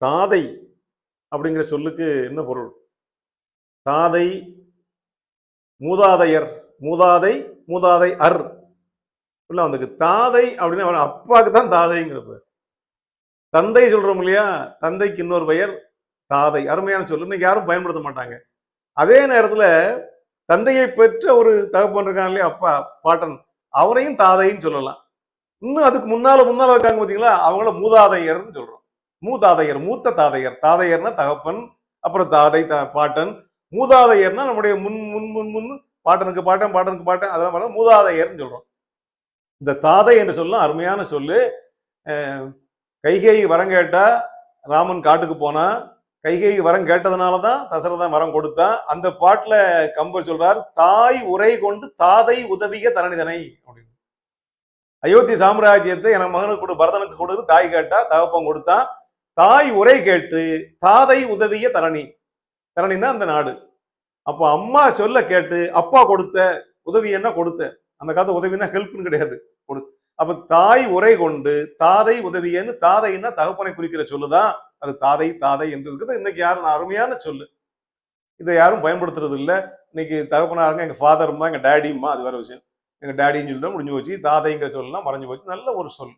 தாதை அப்படிங்கிற சொல்லுக்கு என்ன பொருள்? தாதை மூதாதையர் மூதாதை மூதாதை அர். இல்ல அவனுக்கு தாதை அப்படின்னு அவன் அப்பாவுக்கு தான் தாதைங்கிற பேர். தந்தை சொல்றோம் இல்லையா? தந்தைக்கு இன்னொரு பெயர் தாதை. அருமையான சொல்லு. இன்னைக்கு யாரும் பயன்படுத்த மாட்டாங்க. அதே நேரத்துல தந்தையை பெற்ற ஒரு தகப்பன் இருக்கான் இல்லையா? அப்பா பாட்டன். அவரையும் தாதைன்னு சொல்லலாம். இன்னும் அதுக்கு முன்னால முன்னால இருக்காங்க பார்த்தீங்களா அவங்கள மூதாதையர்னு சொல்றோம். மூதாதையர் மூத்த தாதையர். தாதையர்னா தகப்பன் அப்புறம் தாதை த- பாட்டன். மூதாதையர்னா நம்முடைய முன் முன் முன் முன் பாட்டனுக்கு பாட்டன் பாட்டனுக்கு பாட்டன் அதெல்லாம் மூதாதையர்னு சொல்றோம். இந்த தாதை என்று சொல்லும் அருமையான சொல்லு. கைகை கைகேயி வரம் கேட்டா ராமன் காட்டுக்கு போனா கைகேயி வரம் கேட்டதுனால தான் தசரதன் வரம் கொடுத்தான் அந்த பாட்டுல கம்பர் சொல்றார் தாய் உரை கொண்டு தாதை உதவிய தரணிதனை அப்படின்னு. அயோத்தி சாம்ராஜ்யத்தை என் மகனுக்கு கொடு பரதனுக்கு கொடுத்து தாய் கேட்டா தகப்பன் கொடுத்தான் தாய் உரை கேட்டு தாதை உதவிய தரணி. தரணின்னா அந்த நாடு. அப்போ அம்மா சொல்ல கேட்டு அப்பா கொடுத்த உதவி என்ன கொடுத்த? அந்த காலத்து உதவினா ஹெல்ப்னு கிடையாது. கொடு. அப்ப தாய் உரை கொண்டு தாதை உதவியன்னு தாதைன்னா தகப்பனை குறிக்கிற சொல்லுதான் அது தாதை தாதை என்று இருக்குது. இன்னைக்கு யாரும் அருமையான சொல்லு. இதை யாரும் பயன்படுத்துறது இல்லை. இன்னைக்கு தகப்பனாருங்க எங்க ஃபாதர்மா எங்க டேடிம்மா அது வேற விஷயம். எங்க டேடின்னு சொல்லிட்டு முடிஞ்சு போச்சு. தாதைங்கிற சொல்லலாம் மறைஞ்சு போச்சு. நல்ல ஒரு சொல்.